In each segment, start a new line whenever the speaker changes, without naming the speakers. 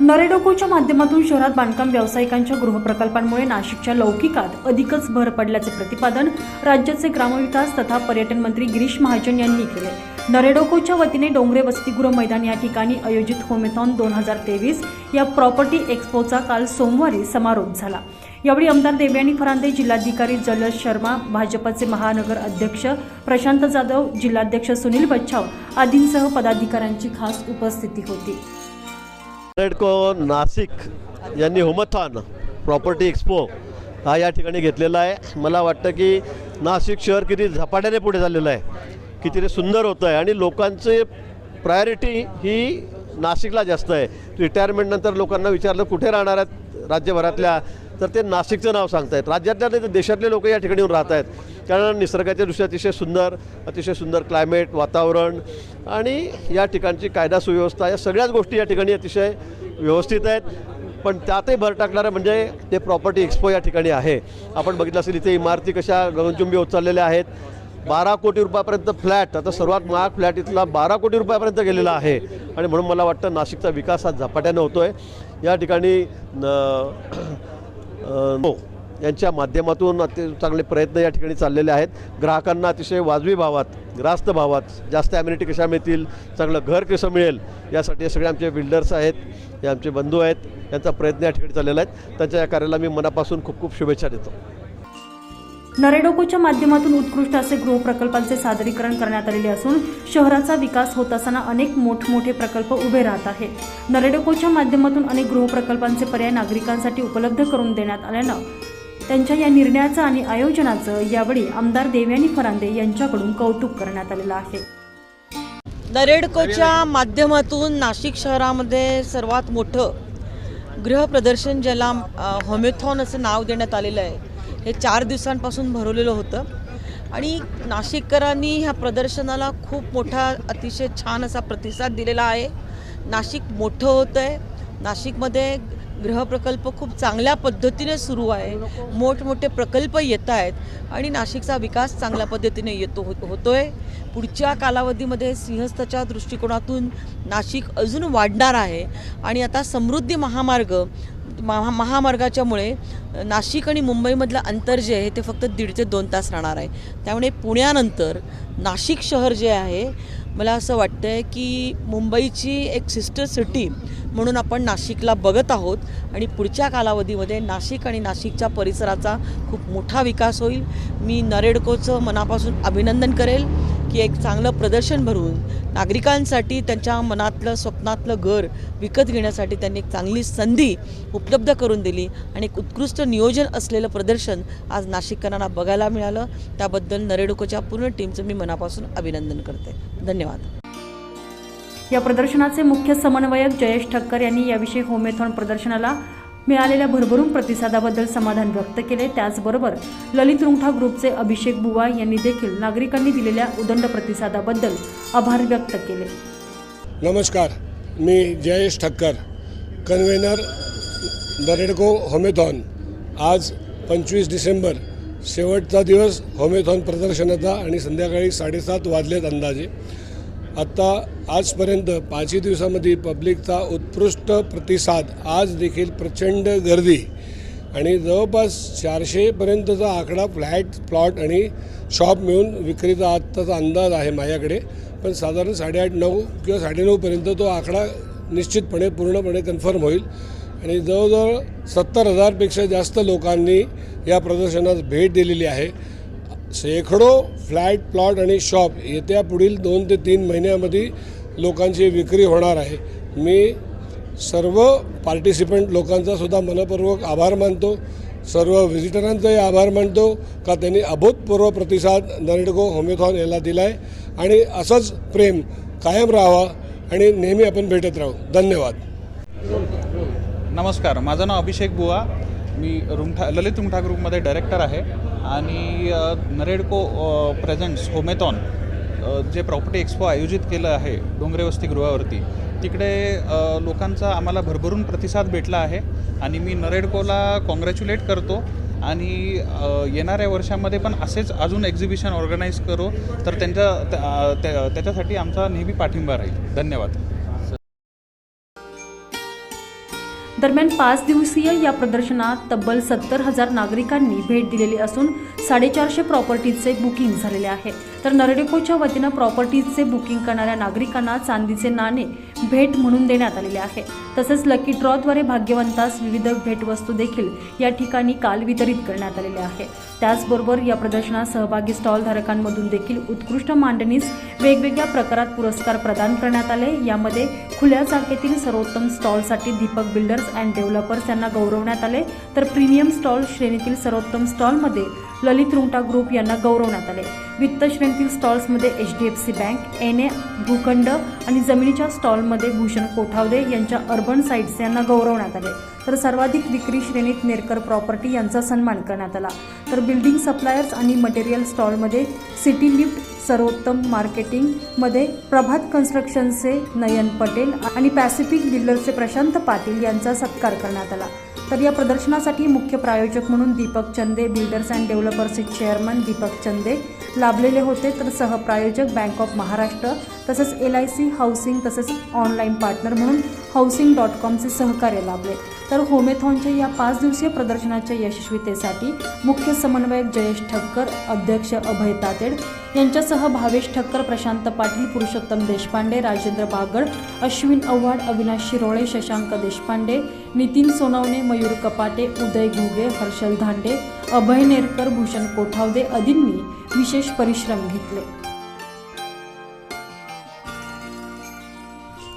नरेडोकोच्या माध्यमातून शहरात बांधकाम व्यावसायिकांच्या गृहप्रकल्पांमुळे नाशिकच्या लौकिकात अधिकच भर पडल्याचे प्रतिपादन राज्याचे ग्रामविकास तथा पर्यटन मंत्री गिरीश महाजन यांनी केले नरेडोकोच्या वतीने डोंगरे वसतिगृह मैदान या ठिकाणी आयोजित होमेथॉन दोन हजार तेवीस या प्रॉपर्टी एक्स्पोचा काल सोमवारी समारोप झाला. यावेळी आमदार देवयानी फरांदे जिल्हाधिकारी जलज शर्मा भाजपचे महानगर अध्यक्ष प्रशांत जाधव जिल्हाध्यक्ष सुनील बच्छाव आदींसह पदाधिकाऱ्यांची खास उपस्थिती होती.
रेडको नाशिक यांनी हुमथान प्रॉपर्टी एक्सपो हा या ठिकाणी घेतलेला आहे. मला वाटतं की नाशिक शहर किती झपाट्याने पुढे झालेलं आहे. किती ते सुंदर होतं आहे आणि लोकांचे प्रायोरिटी ही नाशिकला जास्त आहे. रिटायरमेंटनंतर लोकांना विचारलं कुठे राहणार आहेत राज्यभरातल्या तर ते नाशिकचं नाव सांगतायत. राज्यातल्या नाही तर देशातले लोक या ठिकाणी येऊन राहत आहेत कारण निसर्गाच्या दृष्टी अतिशय सुंदर अतिशय सुंदर क्लायमेट वातावरण आणि या ठिकाणची कायदा सुव्यवस्था या सगळ्याच गोष्टी या ठिकाणी अतिशय व्यवस्थित आहेत. पण त्यातही भर टाकणारं म्हणजे ते प्रॉपर्टी एक्सपो या ठिकाणी आहे. आपण बघितलं असेल इथे इमारती कशा गगनचुंबी होत चाललेल्या आहेत. बारा कोटी रुपयापर्यंत फ्लॅट आता सर्वात महाग फ्लॅट इथला बारा कोटी रुपयापर्यंत गेलेला आहे. आणि म्हणून मला वाटतं नाशिकचा विकास हा झपाट्यानं होतो आहे या ठिकाणी न- हो, यांच्या माध्यमातून अति चांगले प्रयत्न या ठिकाणी चाललेले आहेत. ग्राहकांना अतिशय वाजवी भावात ग्रास्त भावात जास्त ॲम्युनिटी कशा मिळतील चांगलं घर कसं मिळेल यासाठी सगळे आमचे बिल्डर्स आहेत हे आमचे बंधू आहेत यांचा प्रयत्न या ठिकाणी चाललेला आहे. त्यांच्या या कार्याला मी मनापासून खूप खूप शुभेच्छा देतो.
नरेडोकोच्या माध्यमातून उत्कृष्ट असे गृहप्रकल्पांचे सादरीकरण करण्यात आलेले असून शहराचा विकास होत असताना अनेक मोठमोठे प्रकल्प उभे राहत आहेत. नरेडोकोच्या माध्यमातून अनेक गृहप्रकल्पांचे पर्याय नागरिकांसाठी उपलब्ध करून देण्यात आल्यानं त्यांच्या या निर्णयाचं आणि आयोजनाचं यावेळी आमदार देवयानी फरांदे यांच्याकडून कौतुक करण्यात आलेलं आहे.
नरेडकोच्या माध्यमातून नाशिक शहरामध्ये सर्वात मोठं गृहप्रदर्शन ज्याला होमेथॉन असं नाव देण्यात आलेलं आहे हे चार दिवसांपासून भरवलेलं होतं. आणि नाशिककरांनी ह्या प्रदर्शनाला खूप मोठा अतिशय छान असा प्रतिसाद दिलेला आहे. नाशिक मोठं होतं आहे. नाशिकमध्ये गृहप्रकल्प खूप चांगल्या पद्धतीने सुरू आहे. मोठमोठे प्रकल्प येत आहेत आणि नाशिकचा विकास चांगल्या पद्धतीने येतो हो होतो आहे पुढच्या कालावधीमध्ये सिंहस्थाच्या दृष्टिकोनातून नाशिक अजून वाढणार आहे. आणि आता समृद्धी महामार्ग महा महामार्गाच्यामुळे नाशिक आणि मुंबईमधलं अंतर जे आहे ते फक्त दीड ते दोन तास राहणार आहे. त्यामुळे पुण्यानंतर नाशिक शहर जे आहे मला असं वाटतं आहे की मुंबईची एक सिस्टर सिटी म्हणून आपण नाशिकला बघत आहोत. आणि पुढच्या कालावधीमध्ये नाशिक आणि नाशिकच्या परिसराचा खूप मोठा विकास होईल. मी नरेडकोचं मनापासून अभिनंदन करेल की एक चांगलं प्रदर्शन भरून नागरिकांसाठी त्यांच्या मनातलं स्वप्नातलं घर विकत घेण्यासाठी त्यांनी एक चांगली संधी उपलब्ध करून दिली. आणि एक उत्कृष्ट नियोजन असलेलं प्रदर्शन आज नाशिककरांना बघायला मिळालं. त्याबद्दल नरेडकोच्या पूर्ण टीमचं मी मनापासून अभिनंदन करते. धन्यवाद.
या प्रदर्शनाचे मुख्य समन्वयक जयेश ठक्कर यांनी याविषयी होमेथॉन प्रदर्शनाला मिळालेल्या भरभरून प्रतिसादाबद्दल समाधान व्यक्त केले. त्याचबरोबर ललित रुंगठा ग्रुपचे अभिषेक बुवा यांनी देखील नागरिकांनी दिलेल्या उदंड प्रतिसादाबद्दल आभार व्यक्त केले.
नमस्कार. मी जयेश ठक्कर कन्व्हेनर दरेडको होमेथॉन. आज पंचवीस डिसेंबर शेवटचा दिवस होमेथॉन प्रदर्शनाचा आणि संध्याकाळी साडेसात वाजलेत अंदाजे. आत्ता आजपर्यंत पाचही दिवसामध्ये पब्लिकचा उत्कृष्ट प्रतिसाद आज देखील प्रचंड गर्दी. आणि जवळपास चारशेपर्यंतचा आकडा फ्लॅट प्लॉट आणि शॉप मिळून विक्रीचा आत्ताचा अंदाज आहे माझ्याकडे. पण साधारण साडेआठ नऊ किंवा साडेनऊपर्यंत तो आकडा निश्चितपणे पूर्णपणे कन्फर्म होईल. आणि जवळजवळ सत्तर हजारपेक्षा जास्त लोकांनी या प्रदर्शनास भेट दिलेली आहे. शेकडो फ्लॅट प्लॉट आणि शॉप येत्या पुढील दोन ते तीन महिन्यामध्ये लोकांची विक्री होणार आहे. मी सर्व पार्टिसिपंट लोकांचा सुद्धा मनपूर्वक आभार मानतो. सर्व व्हिजिटरांचाही आभार मानतो का त्यांनी अभूतपूर्व प्रतिसाद नरेडगो होमेथॉन याला दिला आहे आणि असंच प्रेम कायम राहावा आणि नेहमी आपण भेटत राहू. धन्यवाद.
नमस्कार माझं नाव अभिषेक बुवा. मी रुमठा ललित रुमठा ग्रुपमध्ये डायरेक्टर आहे. आणि नरेडको प्रेझेंट्स होमेथॉन जे प्रॉपर्टी एक्सपो आयोजित केलं आहे डोंगरे वस्ती गृहावरती तिकडे लोकांचा आम्हाला भरभरून प्रतिसाद भेटला आहे आणि मी नरेडकोला कॉंग्रॅच्युलेट करतो आणि येणाऱ्या वर्षामध्ये पण असेच अजून एक्झिबिशन ऑर्गनाईज करू तर त्यांच्या त्या- त्या- त्याच्यासाठी आमचा नेहमी पाठिंबा राहील. धन्यवाद.
दरम्यान पाच दिवसीय या प्रदर्शनात तब्बल सत्तर हजार नागरिकांनी भेट दिलेली असून साडेचारशे प्रॉपर्टीचे बुकिंग झालेले आहे. तर नरडेकोच्या वतीनं प्रॉपर्टीजचे बुकिंग करणाऱ्या नागरिकांना चांदीचे नाणे भेट म्हणून देण्यात आलेले आहे. तसेच लकी ड्रॉद्वारे भाग्यवंतास विविध भेटवस्तू देखील या ठिकाणी काल वितरित करण्यात आलेले आहे. त्याचबरोबर या प्रदर्शनात सहभागी स्टॉलधारकांमधून देखील उत्कृष्ट मांडणीस वेगवेगळ्या प्रकारात पुरस्कार प्रदान करण्यात आले. यामध्ये खुल्या जागेतील सर्वोत्तम स्टॉलसाठी दीपक बिल्डर्स अँड डेव्हलपर्स यांना गौरवण्यात आले. तर प्रीमियम स्टॉल श्रेणीतील सर्वोत्तम स्टॉलमध्ये ललित रुंगटा ग्रुप यांना गौरवण्यात आले. वित्त श्रेणीतील स्टॉल्समध्ये H D F C bank N A भूखंड आणि जमिनीच्या स्टॉलमध्ये भूषण कोठावदे यांच्या अर्बन साइट्स यांना गौरवण्यात आले. तर सर्वाधिक विक्री श्रेणीत नेरकर प्रॉपर्टी यांचा सन्मान करण्यात आला. तर बिल्डिंग सप्लायर्स आणि मटेरियल स्टॉलमध्ये सिटी लिफ्ट सर्वोत्तम मार्केटिंगमध्ये प्रभात कन्स्ट्रक्शनचे नयन पटेल आणि पॅसिफिक बिल्डरचे प्रशांत पाटील यांचा सत्कार करण्यात आला. तर या प्रदर्शनासाठी मुख्य प्रायोजक म्हणून दीपक चंदे बिल्डर्स अँड डेव्हलपर्सचे चेअरमन दीपक चंदे लाभलेले होते. तर सहप्रायोजक बँक ऑफ महाराष्ट्र तसेच एल आय सी हाऊसिंग तसेच ऑनलाईन पार्टनर म्हणून हाऊसिंग डॉट कॉमचे सहकार्य लाभले. तर होमेथॉनच्या या पाच दिवसीय प्रदर्शनाच्या यशस्वीतेसाठी मुख्य समन्वयक जयेश ठक्कर अध्यक्ष अभय तातेड यांच्यासह भावेश ठक्कर प्रशांत पाटील पुरुषोत्तम देशपांडे राजेंद्र बागड अश्विन अव्हाड अविनाश शिरोळे शशांक देशपांडे नितीन सोनवणे मयूर कपाटे उदय घुगे हर्षल धांडे अभय नेरकर भूषण कोठावदे आदींनी विशेष परिश्रम घेतले.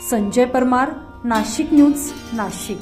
संजय परमार नाशिक न्यूज नाशिक.